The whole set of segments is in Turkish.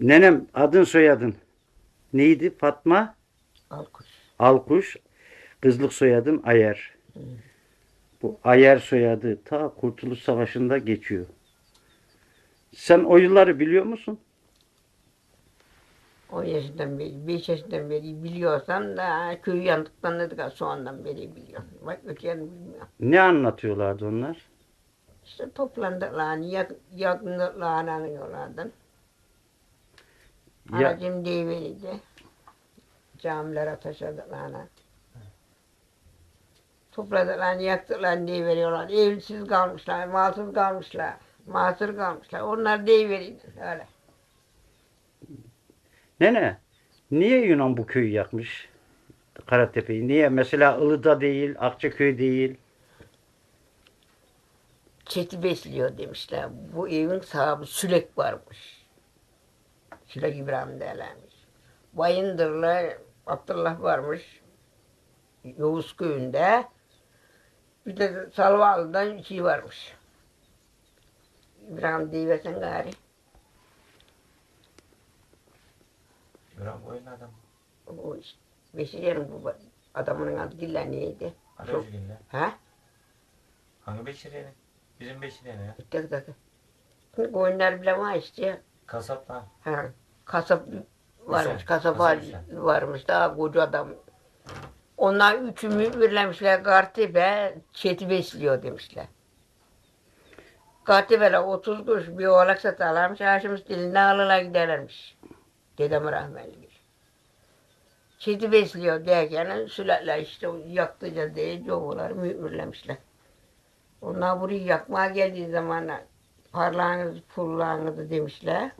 Nenem adın soyadın neydi? Fatma Alkuş. Alkuş. Kızlık soyadın Ayer. Bu Ayer soyadı ta Kurtuluş Savaşı'nda geçiyor. Sen o yılları biliyor musun? 10 yaşından beri, 5 yaşından beri biliyorsam da köy yandıktan kadar soğandan beri biliyorum. Bak öteyeni bilmiyorum. Ne anlatıyorlardı onlar? İşte toplandıklarını, yak, yakınlıklarını anıyorlardı. Ya, Aracım deyiveriydi. Camilere taşıdıklarını. Topladıklarını, yaktıklarını deyiveriyorlar. Evsiz kalmışlar, malsız kalmışlar. Mahsur kalmışlar. Onlar deyiveriydi. Öyle. nene niye Yunan bu köyü yakmış? Karatepe'yi. Niye? Mesela Ilıda değil, Akçaköy değil çeti besliyor demişler. Bu evin sahibi Sülek varmış. Sülek İbrahim derlermiş. Bayındır'la Abdullah varmış. Yavuz köyünde. Bir de Salvalı'dan şey varmış. İbrahim deyiversen gari. İbrahim oyun adam. O işte. Beşir'in bu adamın adı Gilla neydi? Aracı Gilla. Ha? Hangi Beşir'in? 25 ne ya? Tek tek. Koyunlar bile var işte. Kasap ha. Kasap varmış. Kasap var, varmış. Daha koca adam. Onlar üçü mühürlemişler Kartipe. Çeti besliyor demişler. Kartipe'le 30 kuruş bir oğlak satarlarmış. Aşımız diline alırlar giderlermiş. Dedem rahmetli. Çeti besliyor derken sülatle işte yaktı diye coğular mühürlemişler. Onlar burayı yakmaya geldiği zaman parlağınız, pullağınızı demişler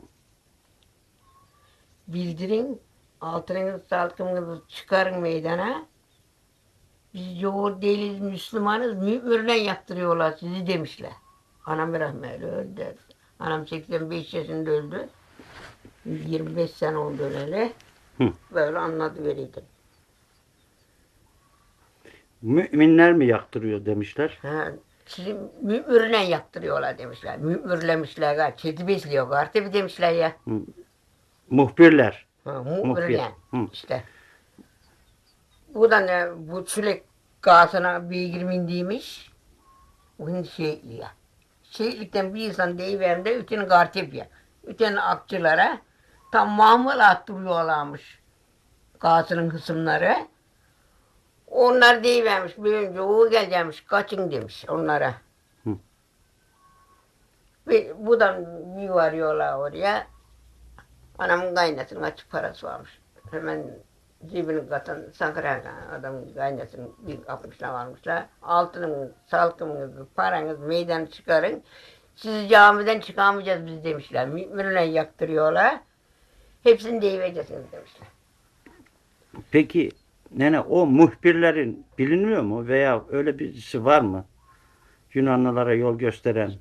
bildirin, altınınızı salkımınızı çıkarın meydana. Biz yoğurt değiliz, Müslümanız, müminle yaptırıyorlar sizi demişler. Anam rahmetli öldü. Anam 85 yaşında öldü. 25 sene oldu öyle. Böyle anladı veriydim. Müminler mi yaktırıyor demişler. Ha, sizi müminle yaptırıyorlar demişler. Mümirlemişler. ha, Kedi besliyor. Artık demişler ya. Muhbirler. Ha, Muhbir. muhbirle. Hı. İşte. Bu da ne? Bu çülek gazına beygir mindiymiş. Bugün şehitliğe. Şehitlikten bir insan deyiverim de bütün gartepiye. Bütün akçılara tam mamul attırıyorlarmış. Gazının kısımları. Onlar deyivermiş. Bir önce o geleceğimiş. Kaçın demiş onlara. Hı. Ve buradan bir varıyorlar oraya. Anamın kaynasının açık parası varmış. Hemen cebini katan Sankara'ya adamın kaynasının bir kapmışlar varmışlar. Altının, salkımınızı, paranızı meydan çıkarın. Sizi camiden çıkamayacağız biz demişler. Müminle yaktırıyorlar. Hepsini deyivereceksiniz demişler. Peki nene o muhbirlerin bilinmiyor mu veya öyle birisi var mı? Yunanlılara yol gösteren.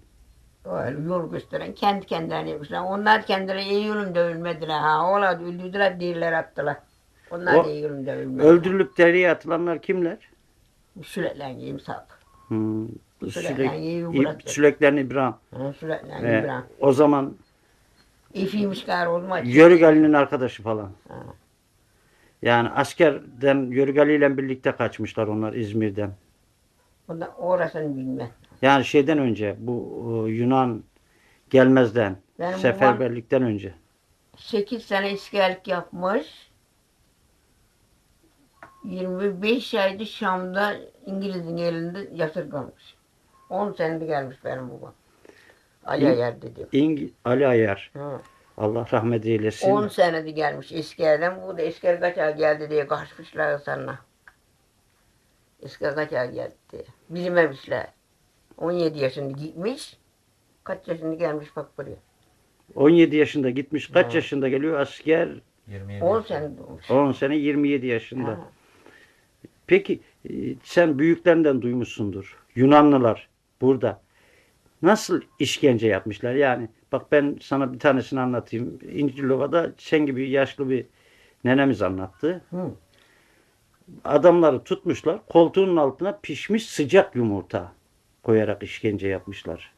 Öyle yol gösteren kendi kendilerine yapmışlar. Onlar kendileri Eylül'ümde ölmediler. Ha, ola öldürdüler, değiller attılar. Onlar O- da Eylül'ümde ölmediler. Öldürülüp deriye atılanlar kimler? Sürekli imsap. Hmm. Sülek, İyi. Süleklerin İbrahim. Ha, Ee, İbrahim. o zaman İfiymiş gari olmaz. Yörük Ali'nin arkadaşı falan. Ha. Yani askerden Yörük Ali ile birlikte kaçmışlar onlar İzmir'den. Ondan orasını bilmem. Yani şeyden önce bu e, Yunan gelmezden, Benim babam- seferberlikten önce. 8 sene iskerlik yapmış. 25 ayda Şam'da İngiliz'in elinde yatırılmış. 10 senede gelmiş benim babam. Ali İ- Ayar dedi. İng Ali Ayar. Ha. Allah rahmet eylesin. 10 senede gelmiş iskerden. Bu da isker kaçağı geldi diye kaçmışlar sana. İsker kaçağı geldi diye. Bilmemişler. 17 yaşında gitmiş. Kaç yaşında gelmiş bak buraya. 17 yaşında gitmiş. Kaç Ha. yaşında geliyor asker? 27. 10 sene doğmuş. 10 sene 27 yaşında. Ha. Peki e, sen büyüklerinden duymuşsundur. Yunanlılar burada nasıl işkence yapmışlar? Yani bak ben sana bir tanesini anlatayım. İncilova'da sen gibi yaşlı bir nenemiz anlattı. Hı. Adamları tutmuşlar koltuğunun altına pişmiş sıcak yumurta koyarak işkence yapmışlar.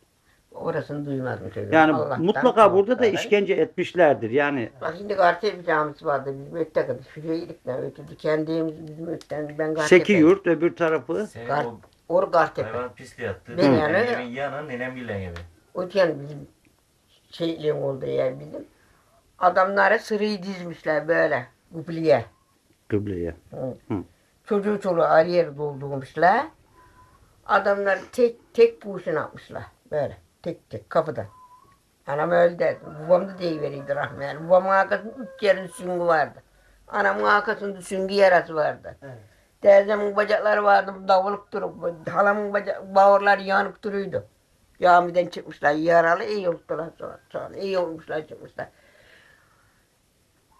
Orasını duymadım çocuğum. Yani Allah'tan mutlaka burada da işkence etmişlerdir. Yani Bak şimdi Gartepe camisi vardı bizim öte kadar. Şu şeylikten ötüdü. Kendimiz bizim ötten ben Gartepe. Seki yurt öbür tarafı Senin Gar o Or Gartepe. hayvan pisliği yattı. Ben Benim yani- evin yanı nenemgillen evi. Öten bizim şeyliğin olduğu yer bizim. Adamlara sırayı dizmişler böyle. Kupliye. kıbleye. Çocuğu çoluğu ayrı yere doldurmuşlar. Adamlar tek tek puşun atmışlar. Böyle tek tek kapıdan. Anam öldü. Babam da deyiveriydi rahmetli. Babamın arkasında üç yerin süngü vardı. Anamın arkasında süngü yarası vardı. Teyzemin bacakları vardı davulup durup. Halamın bacak, bağırları yanıp duruyordu. Camiden çıkmışlar yaralı iyi oldular sonra. sonra iyi olmuşlar çıkmışlar.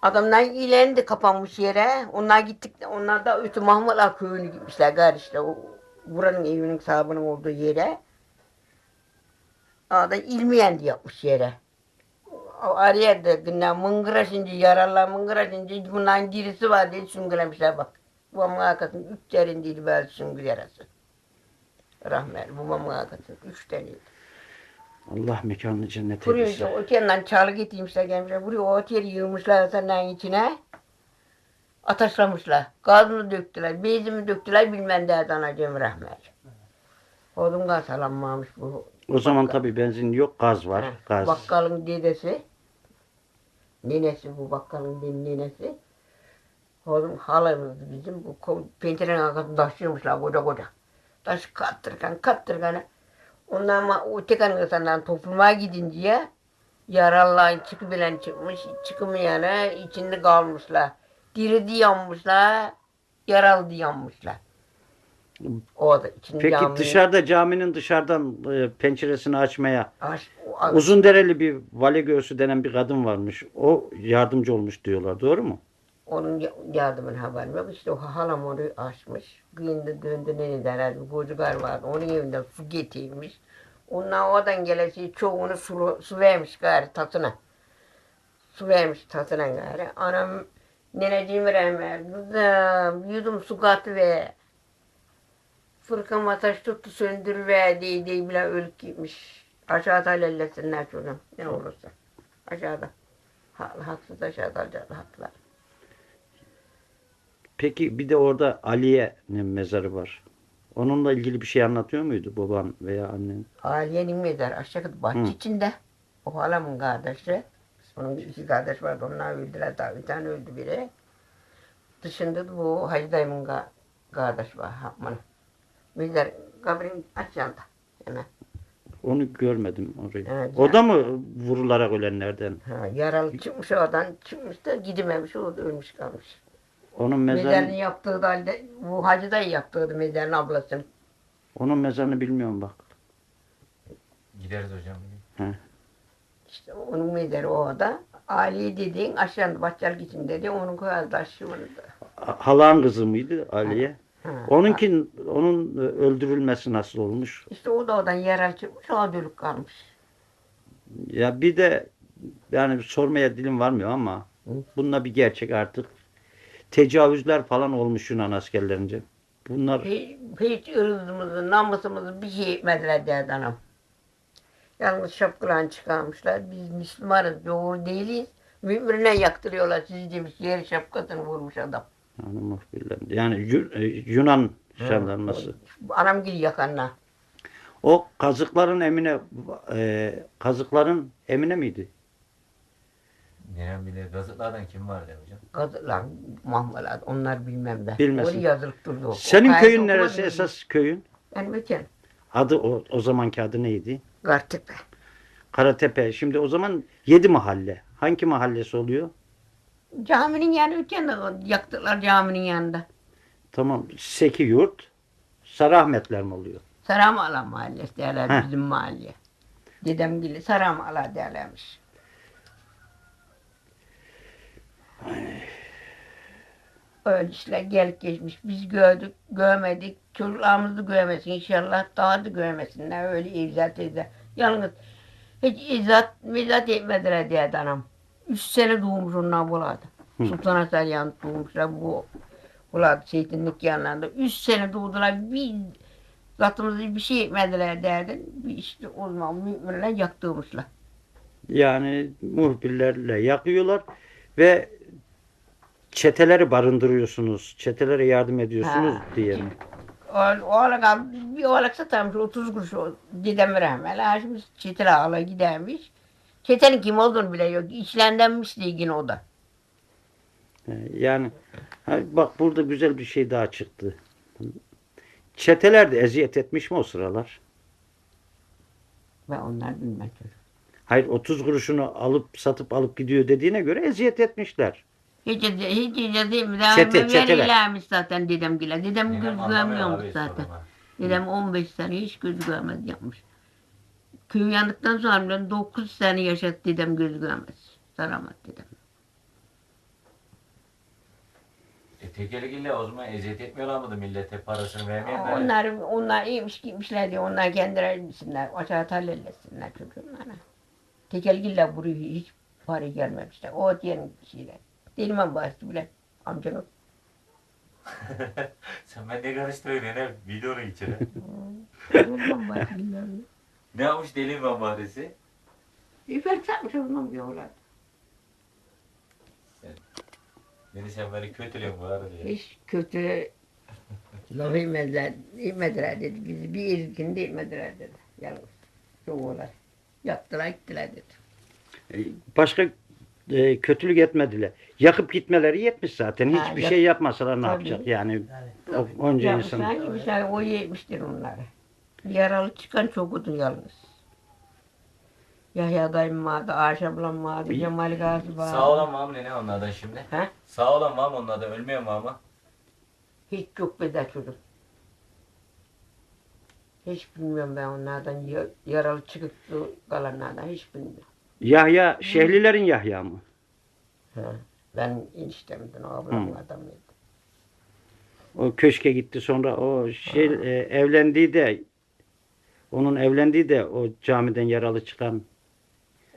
Adamlar ilendi kapanmış yere. Onlar gittik. Onlar da Ütü Mahmutlar köyüne gitmişler kardeşler. O, buranın evinin sahibinin olduğu yere. Ada ilmiyendi yapmış yere. Araya da günler mıngıraşınca yaralar mıngıraşınca bunların girisi var diye süngülemişler bak. Babamın arkasında üç yerindeydi böyle süngül yarası. Rahmetli babamın arkasında üç taneydi. Allah mekanını cennet Buraya eylesin. işte otelden çalı getirmişler gelmişler. Buraya otel yığmışlar senden içine. Ataşlamışlar. Gazını döktüler. Bezimi döktüler bilmem derdi anacığım rahmet. Oğlum gaz alanmamış bu. O zaman tabii benzin yok, gaz var. Ha, Gaz. Bakkalın dedesi. Ninesi bu bakkalın ninesi. Oğlum halamızdı bizim. Bu pencerenin arkasında taşıyormuşlar koca koca. Taş kattırgan kattırgan. Ondan ama o tekanın arasından toplumaya gidince yaralıların çıkıbilen çıkmış, çıkmayana içinde kalmışlar. Diri diyanmışlar, yaralı diyanmışlar. O da içinde Peki cami- dışarıda caminin dışarıdan e, penceresini açmaya Aş- o- uzun dereli bir vale göğsü denen bir kadın varmış. O yardımcı olmuş diyorlar. Doğru mu? Onun ya- yardımın haberim yok. İşte o halam onu açmış. Kıyında döndü ne derler. Bir vardı. Onun evinden su getirmiş. Ondan oradan gelesi çoğunu su, su vermiş gari tatına. Su vermiş tatına gari. Anam neneciğim veremez. Kızım yudum su katı ve fırkam ateş tuttu söndür ve diye bile ölüp gitmiş. Aşağıda halletsinler çocuğum ne olursa. Aşağıda. Ha, haksız aşağıda alacaklar. Peki bir de orada Aliye'nin mezarı var. Onunla ilgili bir şey anlatıyor muydu baban veya annen? Aliye'nin mezarı aşağıda bahçe Hı. içinde. O halamın kardeşi. Onun iki kardeş vardı. Onlar öldüler. Daha bir tane öldü biri. Dışında da bu Hacı dayımın ka- kardeş var. Hakman. Mezar kabrin aşağıda. Hemen. Onu görmedim orayı. Evet, o da mı vurularak ölenlerden? Ha, yaralı çıkmış oradan. Çıkmış da gidememiş. O da ölmüş kalmış. Onun Mezarını mezarını, yaptığı da halde bu Hacı dayı yaptırdı mezarın ablasını. onun mezarını bilmiyorum bak. Gideriz hocam. İşte onun mezarı orada. Ali dediğin aşağıda bahçelik içinde dedi. Onun koyardı aşağıda. Halan kızı mıydı Aliye? Ha. Onunkin onun öldürülmesi nasıl olmuş? İşte o da oradan yaralı çıkmış, o dölük kalmış. Ya bir de yani sormaya dilim varmıyor ama Hı. bununla bir gerçek artık. Tecavüzler falan olmuş Yunan askerlerince. Bunlar Hiç, hiç ırzımızı, namusumuzu bir şey etmediler derdi anam. Yalnız şapkalarını çıkarmışlar. Biz Müslümanız, doğru değiliz. Müminine yaktırıyorlar sizi demiş. Yeri şapkasını vurmuş adam. yani, e, Yunan jandarması. Anam gibi yakanına. O kazıkların emine e, kazıkların emine miydi? Nenem bilir. Gazıklardan kim vardı hocam? Kadınlar, mahmalar, onlar bilmem ben. Bilmesin. Oraya yazılıp durdu. Senin O köyün neresi okumadım. esas köyün? Benim öten. Adı o, o zamanki adı neydi? Gartepe. Karatepe. Şimdi o zaman yedi mahalle. Hangi mahallesi oluyor? Caminin yanı öten de yaktılar caminin yanında. Tamam. Seki yurt. Sarahmetler mi oluyor? Saramala mahallesi derler Heh. bizim mahalleye. Dedem gibi Saramala derlermiş. Öyle işler gelip geçmiş. Biz gördük, görmedik. Çocuklarımız da görmesin inşallah. Daha da görmesinler. Öyle izat eder. Yalnız hiç izat, mizat etmediler diye anam. Üç sene doğmuş onlar buladı. Sultan Hasan yanında doğmuşlar bu buladı Seytinlik yanlarında. Üç sene doğdular. Bir Zatımızı bir şey etmediler derdin. Bir işte o zaman müminler yaktığımızla. Yani muhbirlerle yakıyorlar ve çeteleri barındırıyorsunuz. Çetelere yardım ediyorsunuz Ha. diye mi? O, oğlak al, bir oğlak satarmış 30 kuruş dedem rahmel. Ha şimdi çetele ala gidermiş. Çetenin kim olduğunu bile yok. İçlendenmiş diye yine o da. Yani bak burada güzel bir şey daha çıktı. Çeteler de eziyet etmiş mi o sıralar? Ben onlar bilmem. Hayır 30 kuruşunu alıp satıp alıp gidiyor dediğine göre eziyet etmişler. Hiç, hiç, mi? Daha Çete- verirlermiş zaten dedem gile. Dedem göz görmüyormuş zaten. Dedem 15 sene hiç göz görmez yapmış. Köy yandıktan sonra bile 9 sene yaşadı dedem göz görmez. Saramadı dedem. E tekelikille o zaman eziyet etmiyorlar mıydı millete parasını vermeyenler? Onlar, onlar iyiymiş gitmişler diye onlar kendileri bilsinler. Aşağı halletsinler çocuğunlara. Tekelgille buraya hiç para gelmemişler. O diyenin şeyler. Dilmen bastı bile amcanın. Sen ben ne karıştırıyorsun ne videonu içine. Dilmen bastı bile. ne yapmış deli mamadesi? İpek satmış ondan bir oğlan. Beni sen beni kötülüyorsun bu arada ya. Hiç kötü laf yemediler, yemediler dedi. Bizi bir ilkin de yemediler dedi. Yalnız. Çok oğlan. Yaptılar gittiler dedi. Ee, Başka e, kötülük etmediler. Yakıp gitmeleri yetmiş zaten. Ha, Hiçbir yak- şey yapmasalar ne Tabii. yapacak? Yani o- onca insan. Yapmışlar yemişler, o yemiştir onları. Yaralı çıkan çok odun yalnız. Yahya dayım vardı, Ayşe ablam vardı, Cemal Gazi vardı. Sağ olan var mı ne onlardan şimdi? He? Sağ olan var mı onlardan ölmüyor mu ama? Hiç çok bedel çocuk. Hiç bilmiyorum ben onlardan ya- yaralı çıkıp kalanlardan hiç bilmiyorum. Yahya, Şehlilerin Yahya mı? He. Ben eniştemden, o ablamın adamıydı. O köşke gitti sonra o şey e, evlendiği de onun evlendiği de o camiden yaralı çıkan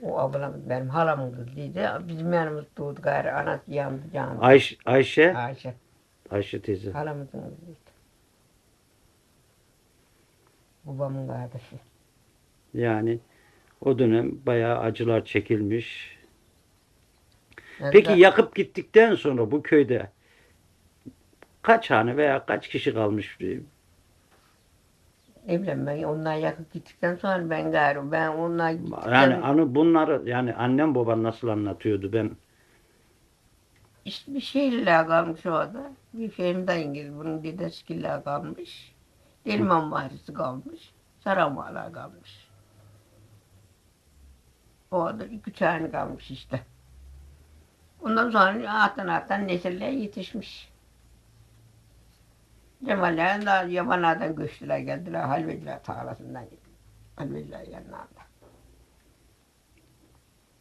O ablam benim halamın kızıydı. Bizim yanımız doğdu gayrı. Anası yandı canım. Ayş, Ayşe Ayşe. Ayşe teyze. Halamızın kızıydı. Babamın kardeşi. Yani o dönem bayağı acılar çekilmiş. Ben Peki yakıp gittikten sonra bu köyde kaç hane veya kaç kişi kalmış? Bileyim ben onlar yakıp gittikten sonra ben gayrı. Ben onlar gittikten Yani anı bunları yani annem baban nasıl anlatıyordu ben işte bir şeyle kalmış orada. Bir şeyimden İngiliz bunun dedesi killa kalmış. Delman Mahirisi kalmış. Saramala kalmış. Orada iki tane kalmış işte. Ondan sonra alttan alttan nesiller yetişmiş. Cemal'ler daha yabanlardan göçtüler geldiler. Halveciler tarlasından Halveciler yanlarında.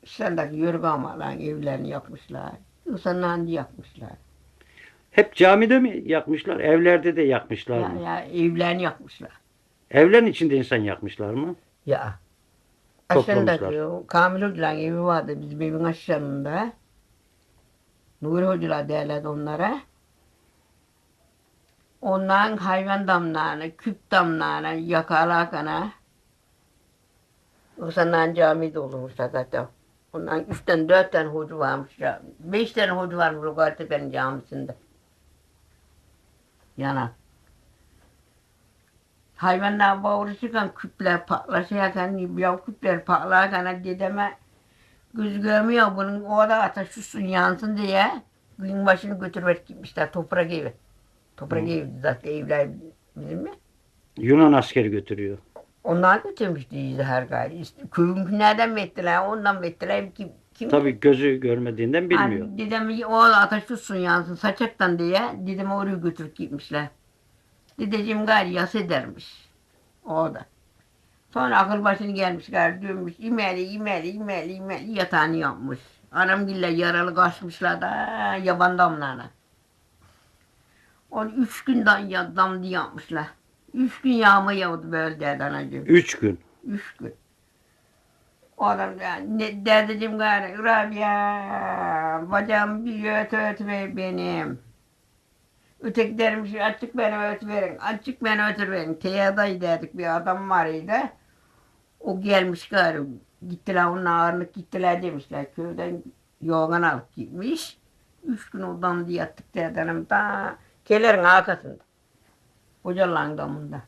Sendeki yörgamaların evlerini yakmışlar. İnsanlarını yakmışlar. hep camide mi yakmışlar? Evlerde de yakmışlar Ya, mı? ya evlerini yakmışlar. Evlerin içinde insan yakmışlar mı? Ya. Aşağıdaki o Kamil Hocaların evi vardı bizim evin aşağısında. Nuri Hocalar derlerdi onlara. Onların hayvan damlarını, küp damlarını yakalakana insanların camide olmuşlar zaten. Onların üçten dört tane hoca varmış. Beş tane hoca varmış o Gartepe'nin camisinde. Yana. Hayvanlar bağırı çıkan küpler patlaşırken, ya küpler patlarken dedeme göz görmüyor bunun orada ateş tutsun yansın diye gün başını götürüp gitmişler toprak evi. Toprak evi zaten evler bizim mi? Yunan askeri götürüyor. Onlar götürmüştü her gayri. İşte köyün nereden ettiler, ondan mı ettiler, kim, kim Tabii gözü görmediğinden bilmiyor. Hani dedem o ateş tutsun yansın saçaktan diye dedemi oraya götürüp gitmişler. Dedeciğim gayri yas edermiş. Orada. Sonra akıl başını gelmiş gayri dönmüş. İmeli imeli imeli imeli yatağını yapmış. Anamgille yaralı kaçmışlar da yaban damlarına. Onu üç gün dan, damdı yapmışlar. Üç gün yağma yağdı böyle derdi anacığım. Üç gün. Üç gün. O adam ya, ne dedeciğim gayrı Rabia bacağım bir öt öt ve benim. Öteki dermiş açık beni ötüverin, açık beni ötüverin. Teyadayı dedik bir adam var idi. O gelmiş gari. Gittiler onun ağırlık gittiler demişler. Köyden yoğan alıp gitmiş. Üç gün odan yattık dedenim. Ta kelerin arkasında. Kocalan damında.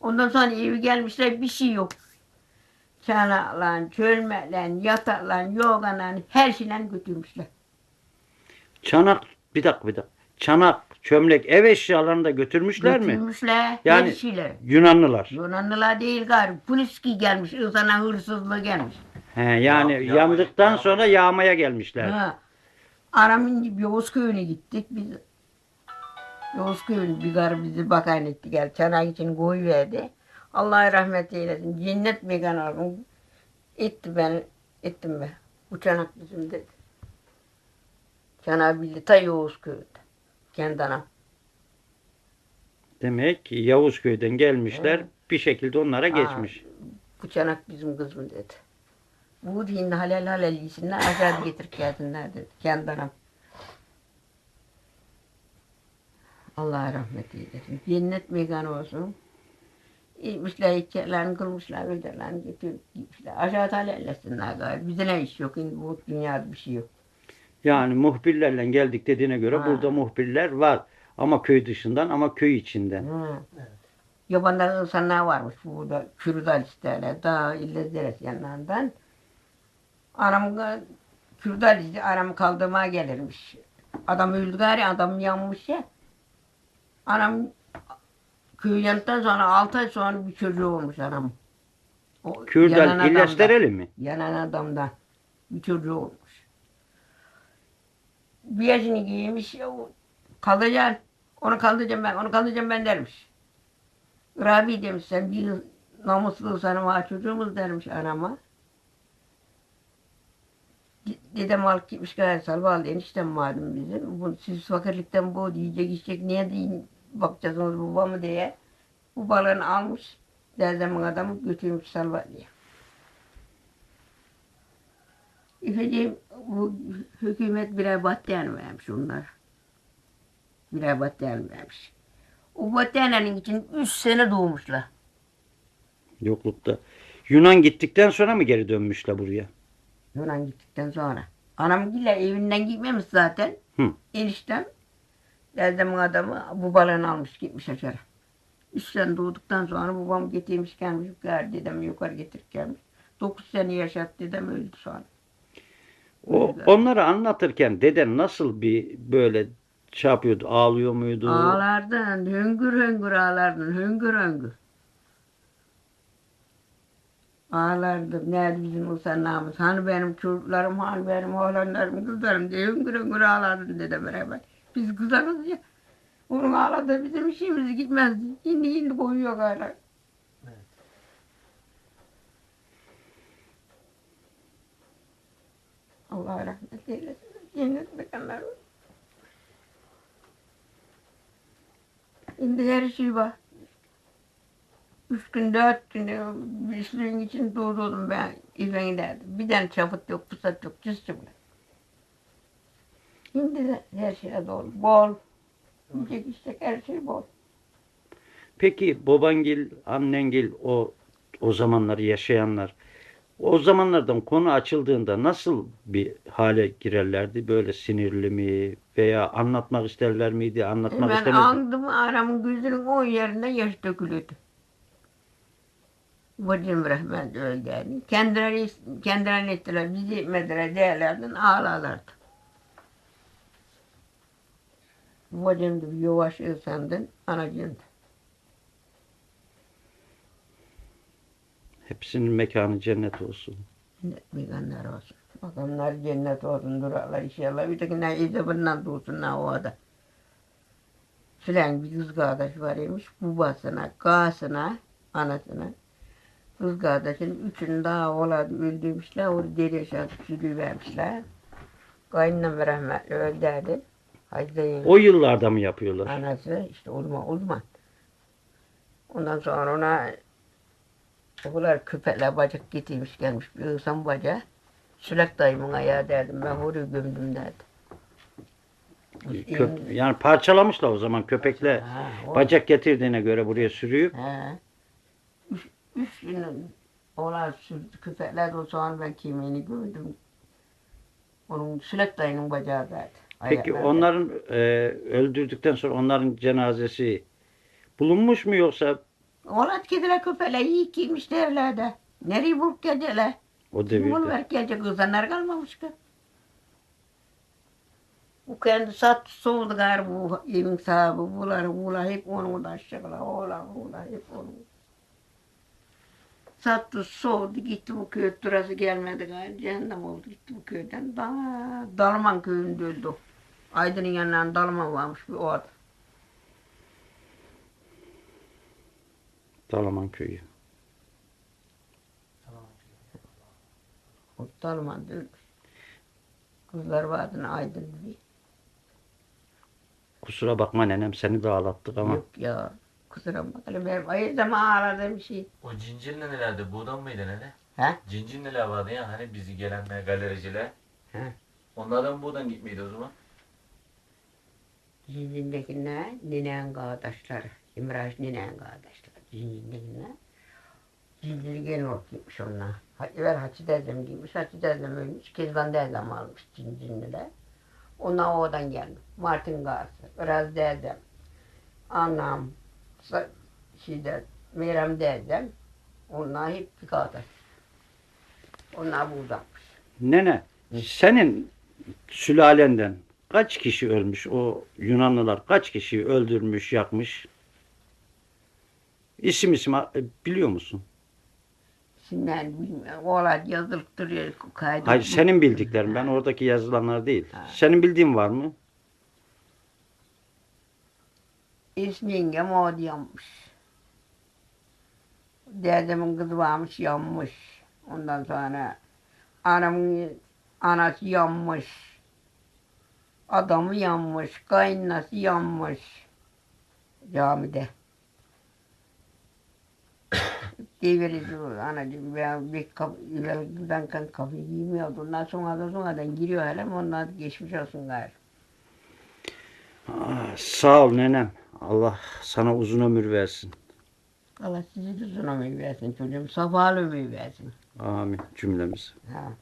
Ondan sonra evi gelmişler bir şey yok. Çanaklan, çölmeklen, yataklan, yoğalan her şeyle götürmüşler. Çanak bir dakika bir dakika. Çanak, çömlek, ev eşyalarını da götürmüşler mi? Götürmüşler. Yani- her şeyleri. Yunanlılar. Yunanlılar değil gari. Polis ki gelmiş. Sana hırsızlığı gelmiş. He, yani Ya- yandıktan yağmaya- sonra yağmaya gelmişler. Ha. Aramın Yavuz köyüne gittik biz. Yavuz köyüne bir garı bizi bakan etti gel. Çanak için koy verdi. Allah rahmet eylesin. Cennet mekanı olsun. Etti beni. Ettim ben. Bu çanak bizim dedi. Çanak bildi ta Yavuz köyünde. Kendi anam. Demek ki Yavuzköy'den gelmişler. Bir şekilde onlara geçmiş. Bu çanak bizim kızım dedi. Bu din halal halal iyisinler aşağı getirip gelsinler dedi. Kendi anam. Allah rahmet eylesin. Cennet mekanı olsun. İçmişler, içeceklerini kılmışlar, ödelerini getirip gitmişler. Aşağı halallesinler galiba. Bize ne iş yok. Şimdi bu dünyada bir şey yok. Yani muhbirlerle geldik dediğine göre Ha. burada muhbirler var. Ama köy dışından ama köy içinden. Hı. Yabanlar insanlar varmış burada. Kürdal isterler. Daha ille deres yanlarından. Anam Kürdal işte anam kaldırmaya gelirmiş. Adam öldü gari adam yanmış ya. Anam köy yandıktan sonra 6 ay sonra bir çocuğu olmuş anam. O Kürdal. İllaçdereli mi? Yanan adamdan bir çocuğu olmuş. Bir yaşını giymiş, o kaldıracaksın. Onu kaldıracağım ben, onu kaldıracağım ben dermiş. Rabi demiş sen bir namuslu sana var çocuğumuz dermiş anama. De- Dedem alıp gitmiş gayet salvalı eniştem vardı bizim. Bu, siz fakirlikten bu diyecek içecek niye deyin bakacaksınız baba mı diye. Bu balığını almış. Dedemin adamı götürmüş salvalıya. Efendim bu hükümet birer battaniye vermiş onlar. Birer battaniye vermiş. O battaniyenin için üç sene doğmuşlar. Yoklukta. Yunan gittikten sonra mı geri dönmüşler buraya? Yunan gittikten sonra. Anam gille evinden gitmemiş zaten. Hı. Eniştem. Dedemin adamı bu balığını almış gitmiş aşağı. Üç sene doğduktan sonra babam getirmiş gelmiş. Dedemi yukarı getirip gelmiş. Dokuz sene yaşattı dedem öldü sonra. O, onları anlatırken deden nasıl bir böyle şey yapıyordu? Ağlıyor muydu? Ağlardın, hüngür hüngür ağlardın, hüngür hüngür. Ağlardım, nerede bizim usanağımız, hani benim çocuklarım, hani benim oğlanlarım, kızlarım diye hüngür hüngür ağlardın dedi beraber. Biz kızarız ya. Onun ağladığı bizim işimiz gitmezdi. Şimdi şimdi koyuyor gayret. Allah rahmet eylesin. Cennet mekanları. Şimdi her şey var. Üç gün, dört gün e, bir suyun için doğdum ben İfen derdim. Bir tane çabuk yok, pusat yok, cız çıplak. Şimdi de her şeye dolu, bol. Yiyecek içecek her şey bol. Peki babangil, annengil o o zamanları yaşayanlar o zamanlardan konu açıldığında nasıl bir hale girerlerdi? Böyle sinirli mi veya anlatmak isterler miydi? Anlatmak ben istemezdi. andım aramın gözünün o yerinde yaş dökülüyordu. Bacım rahmet öldü. Kendileri, kendileri ettiler, bizi etmediler değerlerden ağlarlardı. Bir yavaş insandı, anacığım Hepsinin mekanı cennet olsun. Cennet mekanlar olsun. Bakanlar cennet olsun durarlar inşallah. Bir tekinden izabından dursunlar o ada. Filan bir kız kardeş var imiş. Babasına, kasına, anasına. Kız kardeşin üçünü daha oğladı öldürmüşler. Onu deri aşağı vermişler. Kaynanam rahmetli öldürdü. Hacı O yıllarda mı yapıyorlar? Anası işte uzman uzman. Ondan sonra ona oğullar köpekler bacak getirmiş gelmiş bir ıhsan baca. Sülek dayımın ayağı derdim ben oraya gömdüm derdi. Köp- yani parçalamışlar o zaman köpekle Ha, o- bacak getirdiğine göre buraya sürüyüp He. Üç, üç gün ola sürdü köpekler o zaman ben kemiğini gördüm. Onun Sülek dayının bacağındaydı. Peki ayaklarda. onların e, öldürdükten sonra onların cenazesi bulunmuş mu yoksa Ola kediler köpekler iyi giymiş derlerde. Nereye bulup geleceler? o devirde? ver gelecek kızanlar kalmamış ki. Bu kendi sattı soğudu gayrı bu evin sahibi bular bular hep onun da aşağılar oğlan bular hep onun. Sattı soğudu gitti bu köy durası gelmedi gayrı cehennem oldu gitti bu köyden da Dalman köyünde öldü. Aydın'ın yanından Dalman varmış bir orada. Dalaman köyü. Dalman'da ölmüş. Kızlar vardı Aydın diye. Kusura bakma nenem seni de ağlattık ama Yok ya kusura bakma benim ayırdığım ağladığım şey. O cincin nelerdi? Buğdan mıydı nene? He? Cincin neler vardı ya hani bizi gelenler galericiler. He. Onlardan buradan gitmeydi o zaman. Zincirdekiler ninen kardeşleri. İmraş ninen kardeşleri. Zincirdekiler. Zinciri gelin onlar. Ha- Evvel Hacı dedem giymiş. Hacı dedem ölmüş. Kezban dedem almış zincirliler. Onlar oradan gelmiş. Martin Gası. Biraz dedem. Anam. Şeyde, Meyrem dedem. Onlar hep bir kardeş. Onlar buradaymış. nene senin sülalenden kaç kişi ölmüş o Yunanlılar kaç kişiyi öldürmüş yakmış isim isim e, biliyor musun? Şimdi. Oğlan yazılıp duruyor. Kaydı. Hayır senin bildiklerin ben oradaki yazılanlar değil. Ha. Senin bildiğin var mı? İsmi yengem o yanmış. Dedemin kızı varmış yanmış. Ondan sonra anamın anası yanmış. Adamı yanmış. Kaynanası yanmış. Camide. Develi anacığım ben bir kap, ben kan kapıyı giymiyordum. Ondan sonra da sonradan giriyor hele onlar geçmiş olsun gayrı. Ah, sağ ol nenem. Allah sana uzun ömür versin. Allah sizi de uzun ömür versin çocuğum. Safalı ömür versin. Amin cümlemiz. Ha.